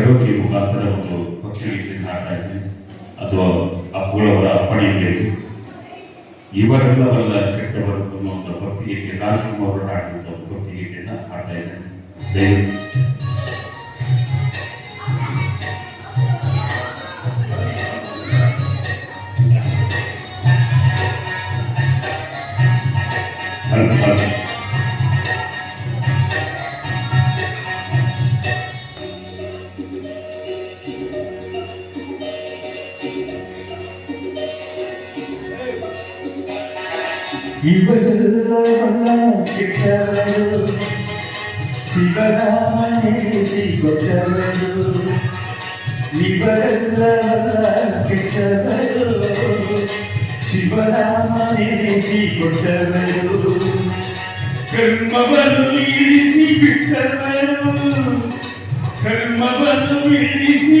ಕಡೋಕೆ ಮುಖಾಂತರ ಒಂದು ಪಕ್ಷಗಳಿಗೆ ಹಾಡ್ತಾ ಇದೆ ಅಥವಾ ಅಪ್ಪುಗಳವರ ಅಪ್ಪಣೆಗೆ ಇವರೆಲ್ಲವಲ್ಲ ಕೆಟ್ಟವರು ಒಂದು ಭಕ್ತಿಗೀತೆ ರಾಜಕುಮಾರ್ ಹಾಡಿದಂಥ ಪತ್ರಿಕೆಯನ್ನು ಹಾಡ್ತಾ ಇದ್ದೇನೆ Thank you. శివరామనేసి గొప్పలు శివరల్ల కిట్టలు శివరామనేసి గొప్పలు కర్మవలు ఇడిసి పిట్టలు కర్మవలు ఇడిసి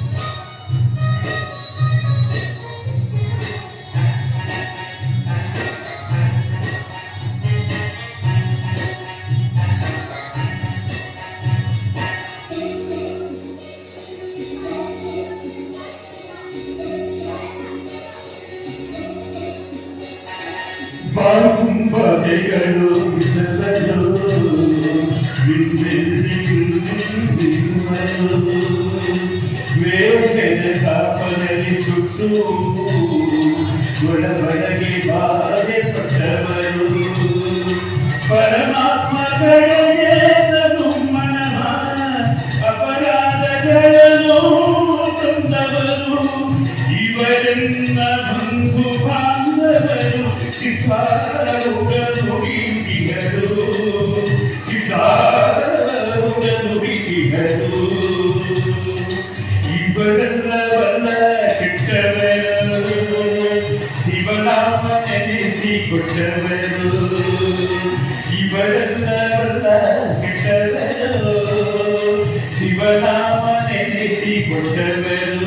సాగుంబ జగడు విససడు కాపలని చుట్టూ గొడవడగి బాధ పట్టవరు పరమాత్మ గడయేతను మనమ అపరాధ గడను చందవరు ఇవరన్న బంధుభా ಇವರೆಲ್ಲವಲ್ಲ ಕೆಟ್ಟವರು ಶಿವನಾಮ ನೆನೆಸಿ ಕೊಟ್ಟವರು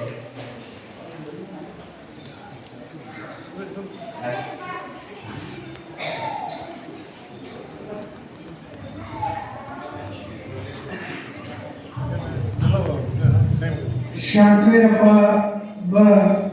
ഷാഫി